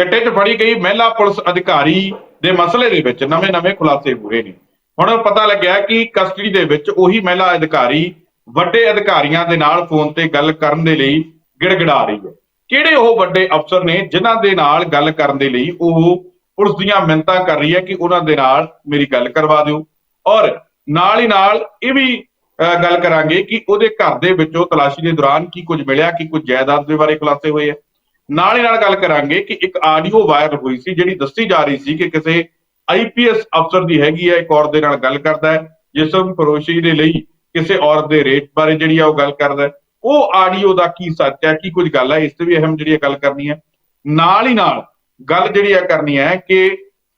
ਚਿੱਟੇ 'ਚ ਫੜੀ ਗਈ ਮਹਿਲਾ ਪੁਲਿਸ ਅਧਿਕਾਰੀ ਦੇ ਮਸਲੇ ਦੇ ਵਿੱਚ ਨਵੇਂ-ਨਵੇਂ ਖੁਲਾਸੇ ਹੋਏ ਨੇ। ਹੁਣ ਪਤਾ ਲੱਗਿਆ ਕਿ ਕਸਟਡੀ ਦੇ ਵਿੱਚ ਉਹੀ ਮਹਿਲਾ ਅਧਿਕਾਰੀ ਵੱਡੇ ਅਧਿਕਾਰੀਆਂ ਦੇ ਨਾਲ ਫੋਨ ਤੇ ਗੱਲ ਕਰਨ ਦੇ ਲਈ ਗਿੜਗੜਾ ਰਹੀ ਹੈ। ਕਿਹੜੇ ਉਹ ਵੱਡੇ ਅਫਸਰ ਨੇ ਜਿਨ੍ਹਾਂ ਦੇ ਨਾਲ ਗੱਲ ਕਰਨ ਦੇ ਲਈ ਉਹ ਪੁਲਿਸ ਦੀਆਂ ਮਿੰਨਤਾਂ ਕਰ ਰਹੀ ਹੈ ਕਿ ਉਹਨਾਂ ਦੇ ਨਾਲ ਮੇਰੀ ਗੱਲ ਕਰਵਾ ਦਿਓ? ਔਰ ਨਾਲ ਹੀ ਨਾਲ ਇਹ ਵੀ ਅਹ, ਗੱਲ ਕਰਾਂਗੇ ਕਿ ਉਹਦੇ ਘਰ ਦੇ ਵਿੱਚੋਂ ਤਲਾਸ਼ੀ ਦੇ ਦੌਰਾਨ ਕੀ ਕੁਝ ਮਿਲਿਆ ਕੀ ਕੁਝ ਜਾਇਦਾਦ ਦੇ ਬਾਰੇ ਖੁਲਾਸੇ ਹੋਏ ਆ? ਨਾਲ ਹੀ ਨਾਲ ਗੱਲ ਕਰਾਂਗੇ ਕਿ ਇੱਕ ਆਡੀਓ ਵਾਇਰਲ ਹੋਈ ਸੀ, ਜਿਹੜੀ ਦੱਸੀ ਜਾ ਰਹੀ ਸੀ ਕਿ ਕਿਸੇ ਆਈਪੀਐਸ ਅਫਸਰ ਦੀ ਹੈਗੀ ਹੈ ਇੱਕ ਔਰਤ ਦੇ ਨਾਲ ਗੱਲ ਕਰਦਾ ਹੈ, ਜਿਸਮ ਫਰੋਸ਼ੀ ਦੇ ਲਈ ਕਿਸੇ ਔਰਤ ਦੇ ਰੇਟ ਬਾਰੇ ਜਿਹੜੀ ਆ ਉਹ ਗੱਲ ਕਰਦਾ ਹੈ। ਉਹ ਆਡੀਓ ਦਾ ਕੀ ਸੱਚ ਹੈ, ਕੀ ਕੁਝ ਗੱਲ ਹੈ, ਇਸ ਤੇ ਵੀ ਅਹਿਮ ਜਿਹੜੀ ਹੈ ਗੱਲ ਕਰਨੀ ਹੈ। ਨਾਲ ਹੀ ਨਾਲ ਗੱਲ ਜਿਹੜੀ ਆ ਕਰਨੀ ਹੈ ਕਿ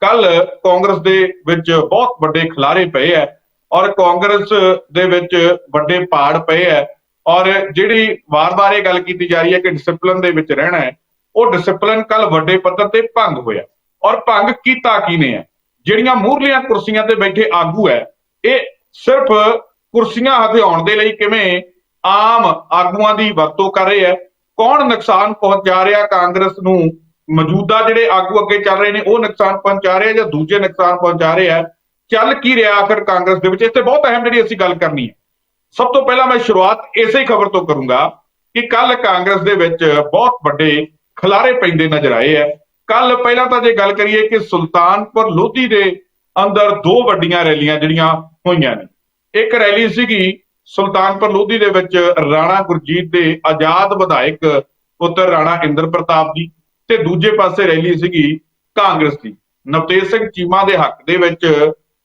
ਕੱਲ ਕਾਂਗਰਸ ਦੇ ਵਿੱਚ ਬਹੁਤ ਵੱਡੇ ਖਿਲਾਰੇ ਪਏ ਹੈ ਔਰ ਕਾਂਗਰਸ ਦੇ ਵਿੱਚ ਵੱਡੇ ਪਾੜ ਪਏ ਹੈ ਔਰ ਜਿਹੜੀ ਵਾਰ-ਵਾਰ ਇਹ ਗੱਲ ਕੀਤੀ ਜਾ ਰਹੀ ਹੈ ਕਿ ਡਿਸਪਲਿਨ ਦੇ ਵਿੱਚ ਰਹਿਣਾ ਹੈ ਉਹ ਡਿਸਪਲਿਨ ਕੱਲ ਵੱਡੇ ਪੱਧਰ ਤੇ ਭੰਗ ਹੋਇਆ। ਔਰ ਭੰਗ ਕੀਤਾ ਕਿਨੇ ਹੈ ਜਿਹੜੀਆਂ ਮੂਹਰਲੀਆਂ ਕੁਰਸੀਆਂ ਤੇ ਬੈਠੇ ਆਗੂ ਹੈ, ਇਹ ਸਿਰਫ ਕੁਰਸੀਆਂ ਹਥਿਆਉਣ ਦੇ ਲਈ ਕਿਵੇਂ ਆਮ ਆਗੂਆਂ ਦੀ ਵਰਤੋਂ ਕਰ ਰਹੇ ਹੈ? ਕੌਣ ਨੁਕਸਾਨ ਪਹੁੰਚਾ ਰਿਹਾ ਕਾਂਗਰਸ ਨੂੰ? ਮੌਜੂਦਾ ਜਿਹੜੇ ਆਗੂ ਅੱਗੇ ਚੱਲ ਰਹੇ ਨੇ, ਉਹ ਨੁਕਸਾਨ ਪਹੁੰਚਾ ਰਹੇ ਜਾਂ ਦੂਜੇ ਨੁਕਸਾਨ ਪਹੁੰਚਾ ਰਹੇ ਆ ਚੱਲ ਕੀ ਰਿਹਾ ਆਖਰ ਕਾਂਗਰਸ ਦੇ ਵਿੱਚ? ਇਸ ਤੇ ਬਹੁਤ ਅਹਿਮ ਜਿਹੜੀ ਅਸੀਂ ਗੱਲ ਕਰਨੀ ਹੈ। ਸਭ ਤੋਂ ਪਹਿਲਾਂ ਮੈਂ ਸ਼ੁਰੂਆਤ ਇਸੇ ਖਬਰ ਤੋਂ ਕਰੂੰਗਾ ਕਿ ਕੱਲ ਕਾਂਗਰਸ ਦੇ ਵਿੱਚ ਬਹੁਤ ਵੱਡੇ ਖਿਲਾਰੇ ਪੈਂਦੇ ਨਜ਼ਰ ਆਏ ਆ। ਕੱਲ ਪਹਿਲਾਂ ਤਾਂ ਜੇ ਗੱਲ ਕਰੀਏ ਕਿ ਸੁਲਤਾਨਪੁਰ ਲੋਧੀ ਦੇ ਅੰਦਰ ਦੋ ਵੱਡੀਆਂ ਰੈਲੀਆਂ ਜਿਹੜੀਆਂ ਹੋਈਆਂ ਨੇ। ਇੱਕ ਰੈਲੀ ਸੀਗੀ ਸੁਲਤਾਨਪੁਰ ਲੋਧੀ ਦੇ ਵਿੱਚ ਰਾਣਾ ਗੁਰਜੀਤ ਦੇ ਆਜ਼ਾਦ ਵਿਧਾਇਕ ਪੁੱਤਰ ਰਾਣਾ ਇੰਦਰ ਪ੍ਰਤਾਪ ਦੀ ਤੇ ਦੂਜੇ ਪਾਸੇ ਰੈਲੀ ਸੀਗੀ ਕਾਂਗਰਸ ਦੀ। ਨਵਤੇਜ ਸਿੰਘ ਚੀਮਾ ਦੇ ਹੱਕ ਦੇ ਵਿੱਚ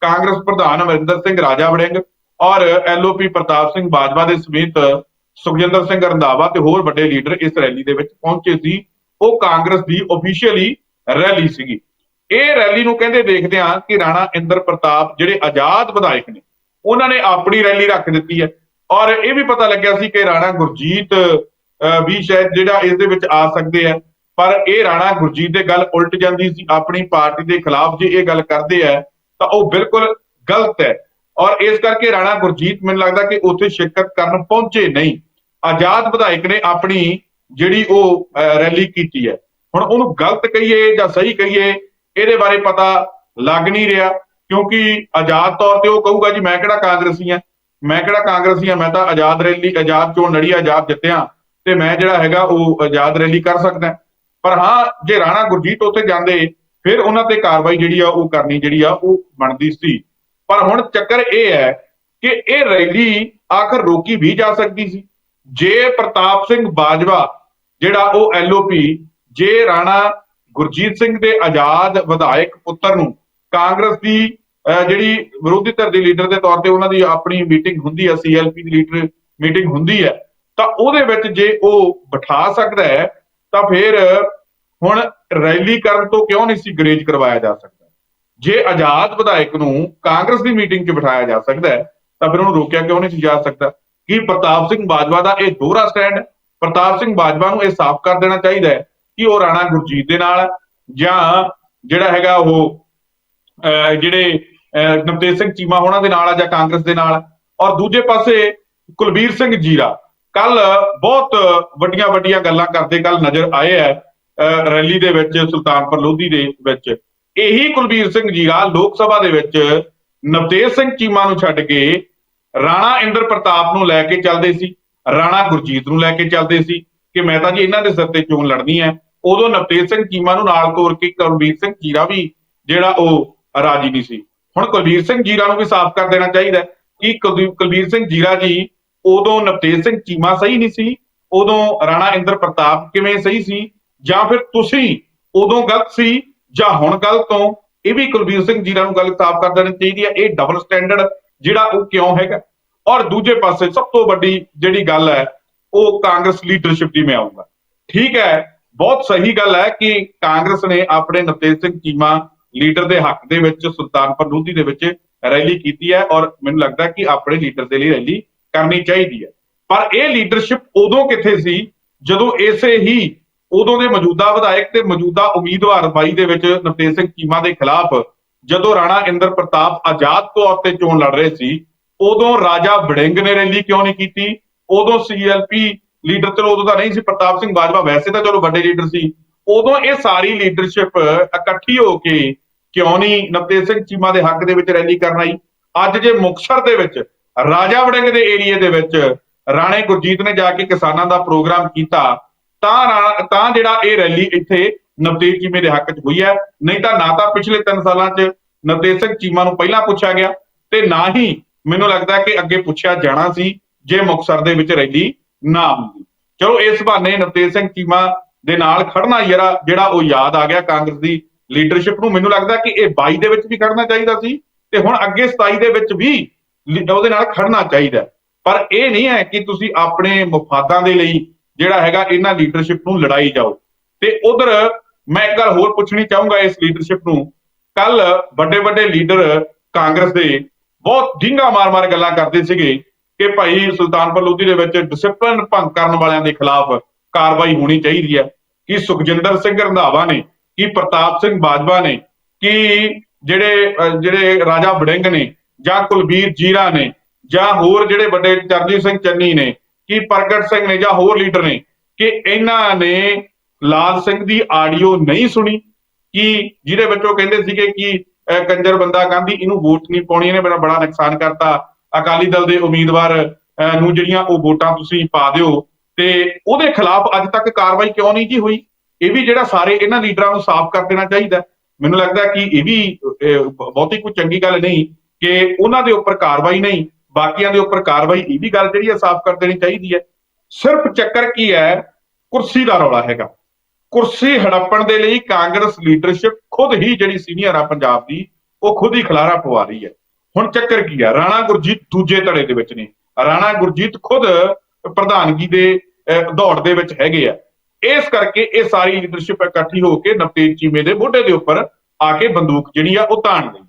ਕਾਂਗਰਸ ਪ੍ਰਧਾਨ ਅਮਰਿੰਦਰ ਸਿੰਘ ਰਾਜਾ ਵੜਿੰਗ ਔਰ ਐਲਓਪੀ ਪ੍ਰਤਾਪ ਸਿੰਘ ਬਾਜਵਾ ਦੇ ਸਮੇਤ ਸੁਖਜਿੰਦਰ ਸਿੰਘ ਰੰਧਾਵਾ ਤੇ ਹੋਰ ਵੱਡੇ ਲੀਡਰ ਇਸ ਰੈਲੀ ਦੇ ਵਿੱਚ ਪਹੁੰਚੇ ਸੀ। ਉਹ ਕਾਂਗਰਸ ਦੀ ਅਫੀਸ਼ੀਅਲੀ ਰੈਲੀ ਸੀਗੀ। ਇਹ ਰੈਲੀ ਨੂੰ ਕਹਿੰਦੇ ਦੇਖਦੇ ਆ ਕਿ ਰਾਣਾ ਇੰਦਰ ਪ੍ਰਤਾਪ ਜਿਹੜੇ ਆਜ਼ਾਦ ਵਿਧਾਇਕ ਨੇ, ਉਹਨਾਂ ਨੇ ਆਪਣੀ ਰੈਲੀ ਰੱਖ ਦਿੱਤੀ ਹੈ। ਔਰ ਇਹ ਵੀ ਪਤਾ ਲੱਗਿਆ ਸੀ ਕਿ ਰਾਣਾ ਗੁਰਜੀਤ ਵੀ ਸ਼ਾਇਦ ਜਿਹੜਾ ਇਸ ਦੇ ਵਿੱਚ ਆ ਸਕਦੇ ਆ ਪਰ ਇਹ ਰਾਣਾ ਗੁਰਜੀਤ ਦੇ ਗੱਲ ਉਲਟ ਜਾਂਦੀ ਸੀ। ਆਪਣੀ ਪਾਰਟੀ ਦੇ ਖਿਲਾਫ ਜੇ ਇਹ ਗੱਲ ਕਰਦੇ ਆ ਤਾਂ ਉਹ ਬਿਲਕੁਲ ਗਲਤ ਹੈ। ਔਰ ਇਸ ਕਰਕੇ ਰਾਣਾ ਗੁਰਜੀਤ ਮੈਨੂੰ ਲੱਗਦਾ ਕਿ ਉੱਥੇ ਸ਼ਿਰਕਤ ਕਰਨ ਪਹੁੰਚੇ ਨਹੀਂ। ਆਜ਼ਾਦ ਵਿਧਾਇਕ ਨੇ ਆਪਣੀ ਜਿਹੜੀ ਉਹ ਰੈਲੀ ਕੀਤੀ ਹੈ। ਹੁਣ ਉਹਨੂੰ ਗਲਤ ਕਹੀਏ ਜਾਂ ਸਹੀ ਕਹੀਏ, ਇਹਦੇ ਬਾਰੇ ਪਤਾ ਲੱਗ ਨਹੀਂ ਰਿਹਾ, ਕਿਉਂਕਿ ਆਜ਼ਾਦ ਤੌਰ ਤੇ ਉਹ ਕਹੂਗਾ, ਜੀ, ਮੈਂ ਕਿਹੜਾ ਕਾਂਗਰਸੀ ਆ ਮੈਂ ਕਿਹੜਾ ਕਾਂਗਰਸੀ ਆ ਮੈਂ ਤਾਂ ਆਜ਼ਾਦ ਰੈਲੀ ਆਜ਼ਾਦ ਚੋਣ ਲੜੀ, ਆਜ਼ਾਦ ਜਿੱਤਿਆ ਤੇ ਮੈਂ ਜਿਹੜਾ ਹੈਗਾ ਉਹ ਆਜ਼ਾਦ ਰੈਲੀ ਕਰ ਸਕਦਾ ਪਰ ਹਾਂ, ਜੇ ਰਾਣਾ ਗੁਰਜੀਤ ਉੱਥੇ ਜਾਂਦੇ, ਫਿਰ ਉਹਨਾਂ ਤੇ ਕਾਰਵਾਈ ਜਿਹੜੀ ਆ ਉਹ ਕਰਨੀ ਜਿਹੜੀ ਆ ਉਹ ਬਣਦੀ ਸੀ। ਪਰ ਹੁਣ ਚੱਕਰ ਇਹ ਹੈ ਕਿ ਇਹ ਰੈਲੀ ਆਖਰ ਰੋਕੀ ਵੀ ਜਾ ਸਕਦੀ ਸੀ। ਜੇ ਪ੍ਰਤਾਪ ਸਿੰਘ ਬਾਜਵਾ ਜਿਹੜਾ ਉਹ ਐਲਓਪੀ ਜੇ ਰਾਣਾ ਗੁਰਜੀਤ ਸਿੰਘ ਦੇ ਆਜ਼ਾਦ ਵਿਧਾਇਕ ਪੁੱਤਰ ਨੂੰ ਕਾਂਗਰਸ ਦੀ ਅਹ, ਜਿਹੜੀ ਵਿਰੋਧੀ ਧਿਰ ਦੇ ਲੀਡਰ ਦੇ ਤੌਰ ਤੇ ਉਹਨਾਂ ਦੀ ਆਪਣੀ ਮੀਟਿੰਗ ਹੁੰਦੀ ਹੈ ਸੀਐਲਪੀ ਦੀ ਲੀਡਰ ਮੀਟਿੰਗ ਹੁੰਦੀ ਹੈ ਤਾਂ ਉਹਦੇ ਵਿੱਚ ਜੇ ਉਹ ਬਿਠਾ ਸਕਦਾ ਹੈ ਤਾਂ ਫਿਰ ਹੁਣ ਰੈਲੀ ਕਰਨ ਤੋਂ ਕਿਉਂ ਨਹੀਂ ਸੀ ਗਰੇਜ ਕਰਵਾਇਆ ਜਾ ਸਕਦਾ? ਜੇ ਆਜ਼ਾਦ ਵਿਧਾਇਕ ਨੂੰ ਕਾਂਗਰਸ ਦੀ ਮੀਟਿੰਗ 'ਚ ਬਿਠਾਇਆ ਜਾ ਸਕਦਾ ਤਾਂ ਫਿਰ ਉਹਨੂੰ ਰੋਕਿਆ ਕਿਉਂ ਨਹੀਂ ਸੀ ਜਾ ਸਕਦਾ? ਕੀ ਪ੍ਰਤਾਪ ਸਿੰਘ ਬਾਜਵਾ ਦਾ ਇਹ ਦੋਹਰਾ ਸਟੈਂਡ ਪ੍ਰਤਾਪ ਸਿੰਘ ਬਾਜਵਾ ਨੂੰ ਇਹ ਸਾਫ਼ ਕਰ ਦੇਣਾ ਚਾਹੀਦਾ ਹੈ ਕਿ ਉਹ ਰਾਣਾ ਗੁਰਜੀਤ ਦੇ ਨਾਲ ਜਾਂ ਜਿਹੜਾ ਹੈਗਾ ਉਹ, ਅਹ, ਜਿਹੜੇ, ਅਹ, ਨਵਤੇਜ ਸਿੰਘ ਚੀਮਾ ਹੋਣਾ ਦੇ ਨਾਲ ਆ ਜਾਂ ਕਾਂਗਰਸ ਦੇ ਨਾਲ। ਔਰ ਦੂਜੇ ਪਾਸੇ ਕੁਲਬੀਰ ਸਿੰਘ ਜੀਰਾ। ਕੱਲ ਬਹੁਤ ਵੱਡੀਆਂ ਵੱਡੀਆਂ ਗੱਲਾਂ ਕਰਦੇ ਕੱਲ ਨਜ਼ਰ ਆਏ ਹੈ, ਅਹ, ਰੈਲੀ ਦੇ ਵਿੱਚ ਸੁਲਤਾਨਪੁਰ ਲੋਧੀ ਦੇ ਵਿੱਚ। ਇਹੀ ਕੁਲਬੀਰ ਸਿੰਘ ਜੀਰਾ ਲੋਕ ਸਭਾ ਦੇ ਵਿੱਚ ਨਵਤੇਜ ਸਿੰਘ ਚੀਮਾ ਨੂੰ ਛੱਡ ਕੇ ਰਾਣਾ ਇੰਦਰ ਪ੍ਰਤਾਪ ਨੂੰ ਲੈ ਕੇ ਚੱਲਦੇ ਸੀ। ਰਾਣਾ ਗੁਰਜੀਤ ਨੂੰ ਲੈ ਕੇ ਚੱਲਦੇ ਸੀ ਕਿ ਮੈਂ ਤਾਂ ਜੀ ਇਹਨਾਂ ਦੇ ਸਿਰ ਤੇ ਚੋਣ ਲੜਨੀ ਹੈ। ਉਦੋਂ ਨਵਤੇਜ ਸਿੰਘ ਚੀਮਾ ਨੂੰ ਨਾਲ ਤੋਰ ਕੇ ਕੁਲਬੀਰ ਸਿੰਘ ਜੀਰਾ ਵੀ, ਜਿਹੜਾ ਉਹ ਰਾਜੀ ਨਹੀਂ ਸੀ। ਹੁਣ ਕੁਲਬੀਰ ਸਿੰਘ ਜੀਰਾ ਨੂੰ ਵੀ ਸਾਫ਼ ਕਰ ਦੇਣਾ ਚਾਹੀਦਾ ਕਿ ਕੁਲਦੀਪ- ਕੁਲਬੀਰ ਸਿੰਘ ਜੀਰਾ ਜੀ ਉਦੋਂ ਨਵਤੇਜ ਸਿੰਘ ਚੀਮਾ ਸਹੀ ਨਹੀਂ ਸੀ, ਉਦੋਂ ਰਾਣਾ ਇੰਦਰ ਪ੍ਰਤਾਪ ਕਿਵੇਂ ਸਹੀ ਸੀ, ਜਾਂ ਫਿਰ ਤੁਸੀਂ ਉਦੋਂ ਗਲਤ ਸੀ, ਜਾਂ ਹੁਣ ਗਲਤ ਹੋ, ਇਹ ਵੀ ਕੁਲਬੀਰ ਸਿੰਘ ਜੀਰਾ ਨੂੰ ਗੱਲ ਸਾਫ਼ ਕਰ ਦੇਣੀ ਚਾਹੀਦੀ ਹੈ। ਇਹ ਡਬਲ ਸਟੈਂਡਰਡ ਜਿਹੜਾ ਉਹ ਕਿਉਂ ਹੈਗਾ? ਔਰ ਦੂਜੇ ਪਾਸੇ ਸਭ ਤੋਂ ਵੱਡੀ ਜਿਹੜੀ ਗੱਲ ਹੈ, ਉਹ ਕਾਂਗਰਸ ਲੀਡਰਸ਼ਿਪ ਦੀ ਮੈਂ ਆਊਂਗਾ। ਠੀਕ ਹੈ, ਬਹੁਤ ਸਹੀ ਗੱਲ ਹੈ ਕਿ ਕਾਂਗਰਸ ਨੇ ਆਪਣੇ ਨਵਤੇਜ ਸਿੰਘ ਚੀਮਾ ਲੀਡਰ ਦੇ ਹੱਕ ਦੇ ਵਿੱਚ ਸੁਲਤਾਨਪੁਰ ਲੋਧੀ ਦੇ ਵਿੱਚ ਰੈਲੀ ਕੀਤੀ ਹੈ ਔਰ ਮੈਨੂੰ ਲੱਗਦਾ ਕਿ ਆਪਣੇ ਲੀਡਰ ਦੇ ਲਈ ਰੈਲੀ ਕਰਨੀ ਚਾਹੀਦੀ ਹੈ। ਪਰ ਇਹ ਲੀਡਰਸ਼ਿਪ ਉਦੋਂ ਕਿੱਥੇ ਸੀ? ਜਦੋਂ ਇਸੇ ਹੀ ਉਦੋਂ ਦੇ ਮੌਜੂਦਾ ਵਿਧਾਇਕ ਤੇ ਮੌਜੂਦਾ ਉਮੀਦਵਾਰ ਬਾਈ ਦੇ ਵਿੱਚ ਨਵਤੇਜ ਸਿੰਘ ਚੀਮਾ ਦੇ ਖਿਲਾਫ ਜਦੋਂ ਰਾਣਾ ਇੰਦਰ ਪ੍ਰਤਾਪ ਆਜ਼ਾਦ ਤੌਰ ਤੇ ਚੋਣ ਲੜ ਰਹੇ ਸੀ ਉਦੋਂ ਰਾਜਾ ਵੜਿੰਗ ਨੇ ਰੈਲੀ ਕਿਉਂ ਨਹੀਂ ਕੀਤੀ? ਉਦੋਂ ਸੀਐਲਪੀ ਲੀਡਰ ਚਲੋ ਉਦੋਂ ਤਾਂ ਨਹੀਂ ਸੀ, ਪ੍ਰਤਾਪ ਸਿੰਘ ਬਾਜਵਾ ਵੈਸੇ ਤਾਂ ਚਲੋ ਵੱਡੇ ਲੀਡਰ ਸੀ। ਉਦੋਂ ਇਹ ਸਾਰੀ ਲੀਡਰਸ਼ਿਪ ਇਕੱਠੀ ਹੋ ਕੇ ਕਿਉਂ ਨਹੀਂ ਨਵਤੇਜ ਸਿੰਘ ਚੀਮਾ ਦੇ ਹੱਕ ਦੇ ਵਿੱਚ ਰੈਲੀ ਕਰਨ ਆਈ? ਅੱਜ ਜੇ ਮੁਕਤਸਰ ਦੇ ਵਿੱਚ, ਰਾਜਾ ਵੜਿੰਗ ਦੇ ਏਰੀਏ ਦੇ ਵਿੱਚ ਰਾਣੇ ਗੁਰਜੀਤ ਨੇ ਜਾ ਕੇ ਕਿਸਾਨਾਂ ਦਾ ਪ੍ਰੋਗਰਾਮ ਕੀਤਾ, ਤਾਂ ਰਾ- ਤਾਂ ਜਿਹੜਾ ਇਹ ਰੈਲੀ ਇੱਥੇ ਨਵਤੇਜ ਚੀਮੇ ਦੇ ਹੱਕ 'ਚ ਹੋਈ ਹੈ। ਨਹੀਂ ਤਾਂ ਨਾ ਤਾਂ ਪਿਛਲੇ 3 ਸਾਲਾਂ 'ਚ ਨਵਤੇਜ ਸਿੰਘ ਚੀਮਾ ਨੂੰ ਪਹਿਲਾਂ ਪੁੱਛਿਆ ਗਿਆ ਤੇ ਨਾ ਹੀ ਮੈਨੂੰ ਲੱਗਦਾ ਕਿ ਅੱਗੇ ਪੁੱਛਿਆ ਜਾਣਾ ਸੀ ਜੇ ਮੁਕਤਸਰ ਦੇ ਵਿੱਚ ਰੈਲੀ ਨਾ ਹੁੰਦੀ। ਚਲੋ, ਇਸ ਬਹਾਨੇ ਨਵਤੇਜ ਸਿੰਘ ਚੀਮਾ ਦੇ ਨਾਲ ਖੜਨਾ ਜਿਹੜਾ ਜਿਹੜਾ ਉਹ ਯਾਦ ਆ ਗਿਆ ਕਾਂਗਰਸ ਦੀ ਲੀਡਰਸ਼ਿਪ ਨੂੰ, ਮੈਨੂੰ ਲੱਗਦਾ ਕਿ ਇਹ 22 ਦੇ ਵਿੱਚ ਵੀ ਖੜਨਾ ਚਾਹੀਦਾ ਸੀ ਤੇ ਹੁਣ ਅੱਗੇ 27 ਦੇ ਵਿੱਚ ਵੀ ਉਹਦੇ ਨਾਲ ਖੜਨਾ ਚਾਹੀਦਾ। ਪਰ ਇਹ ਨਹੀਂ ਹੈ ਕਿ ਤੁਸੀਂ ਆਪਣੇ ਮਫਾਦਾਂ ਦੇ ਲਈ ਜਿਹੜਾ ਹੈਗਾ ਇਹਨਾਂ ਲੀਡਰਸ਼ਿਪ ਨੂੰ ਲੜਾਈ ਜਾਓ। ਤੇ ਉਧਰ ਮੈਂ ਇੱਕ ਗੱਲ ਹੋਰ ਪੁੱਛਣੀ ਚਾਹੂੰਗਾ ਇਸ ਲੀਡਰਸ਼ਿਪ ਨੂੰ। ਕੱਲ ਵੱਡੇ ਵੱਡੇ ਲੀਡਰ ਕਾਂਗਰਸ ਦੇ ਬਹੁਤ ਢਿੰਗਾ ਮਾਰ-ਮਾਰ ਗੱਲਾਂ ਕਰਦੇ ਸੀਗੇ ਕਿ ਭਾਈ ਸੁਲਤਾਨਪੁਰ ਲੋਧੀ ਦੇ ਵਿੱਚ ਡਿਸਪਲਿਨ ਭੰਗ ਕਰਨ ਵਾਲਿਆਂ ਦੇ ਖਿਲਾਫ ਕਾਰਵਾਈ ਹੋਣੀ ਚਾਹੀਦੀ ਹੈ। ਕਿ ਸੁਖਜਿੰਦਰ ਸਿੰਘ ਰੰਧਾਵਾ ਨੇ, ਕਿ ਪ੍ਰਤਾਪ ਸਿੰਘ ਬਾਜਵਾ ਨੇ, ਕਿ ਜਿਹੜੇ ਜਿਹੜੇ ਰਾਜਾ ਵੜਿੰਗ ਨੇ, ਜਾਂ ਕੁਲਬੀਰ ਜੀਰਾ ਨੇ, ਜਾਂ ਹੋਰ ਜਿਹੜੇ ਵੱਡੇ ਚਰਨਜੀਤ ਸਿੰਘ ਚੰਨੀ ਨੇ, ਕਿ ਪ੍ਰਗਟ ਸਿੰਘ ਨੇ, ਜਾਂ ਹੋਰ ਲੀਡਰ ਨੇ, ਕਿ ਇਹਨਾਂ ਨੇ ਲਾਲ ਸਿੰਘ ਦੀ ਆਡੀਓ ਨਹੀਂ ਸੁਣੀ? ਕਿ ਜਿਹਦੇ ਵਿੱਚ ਉਹ ਕਹਿੰਦੇ ਸੀਗੇ ਕਿ ਕੰਜਰ ਬੰਦਾ ਗਾਂਧੀ, ਇਹਨੂੰ ਵੋਟ ਨਹੀਂ ਪਾਉਣੀ, ਇਹਨੇ ਮੇਰਾ ਬੜਾ ਨੁਕਸਾਨ ਕਰਤਾ। ਅਕਾਲੀ ਦਲ ਦੇ ਉਮੀਦਵਾਰ ਨੂੰ ਜਿਹੜੀਆਂ ਉਹ ਵੋਟਾਂ ਤੁਸੀਂ ਪਾ ਦਿਓ। ਤੇ ਉਹਦੇ ਖਿਲਾਫ ਅੱਜ ਤੱਕ ਕਾਰਵਾਈ ਕਿਉਂ ਨਹੀਂ ਜੀ ਹੋਈ? ਇਹ ਵੀ ਜਿਹੜਾ ਸਾਰੇ ਇਹਨਾਂ ਲੀਡਰਾਂ ਨੂੰ ਸਾਫ਼ ਕਰ ਦੇਣਾ ਚਾਹੀਦਾ। ਮੈਨੂੰ ਲੱਗਦਾ ਕਿ ਇਹ ਵੀ ਬਹੁਤੀ ਕੋਈ ਚੰਗੀ ਗੱਲ ਨਹੀਂ ਕਿ ਉਹਨਾਂ ਦੇ ਉੱਪਰ ਕਾਰਵਾਈ ਨਹੀਂ, ਬਾਕੀਆਂ ਦੇ ਉੱਪਰ ਕਾਰਵਾਈ ਇਹ ਵੀ ਗੱਲ ਜਿਹੜੀ ਹੈ ਸਾਫ਼ ਕਰ ਦੇਣੀ ਚਾਹੀਦੀ ਹੈ। ਸਿਰਫ ਚੱਕਰ ਕੀ ਹੈ? ਕੁਰਸੀ ਦਾ ਰੌਲਾ ਹੈਗਾ। ਕੁਰਸੀ ਹੜੱਪਣ ਦੇ ਲਈ ਕਾਂਗਰਸ ਲੀਡਰਸ਼ਿਪ ਖੁਦ ਹੀ ਜਿਹੜੀ ਸੀਨੀਅਰ ਆ ਪੰਜਾਬ ਦੀ, ਉਹ ਖੁਦ ਹੀ ਖਲਾਰਾ ਪਵਾ ਰਹੀ ਹੈ। ਹੁਣ ਚੱਕਰ ਕੀ ਆ? ਰਾਣਾ ਗੁਰਜੀਤ ਦੂਜੇ ਧੜੇ ਦੇ ਵਿੱਚ ਨੇ। ਰਾਣਾ ਗੁਰਜੀਤ ਖੁਦ ਪ੍ਰਧਾਨਗੀ ਦੇ ਦੌੜ ਦੇ ਵਿੱਚ ਹੈਗੇ ਆ। ਇਸ ਕਰਕੇ ਇਹ ਸਾਰੀ ਲੀਡਰਸ਼ਿਪ ਇਕੱਠੀ ਹੋ ਕੇ ਨਵਤੇਜ ਚੀਮੇ ਦੇ ਮੋਢੇ ਦੇ ਉੱਪਰ ਆ ਕੇ ਬੰਦੂਕ ਜਿਹੜੀ ਆ ਉਹ ਤਾਣ ਲਈ ਹੈ।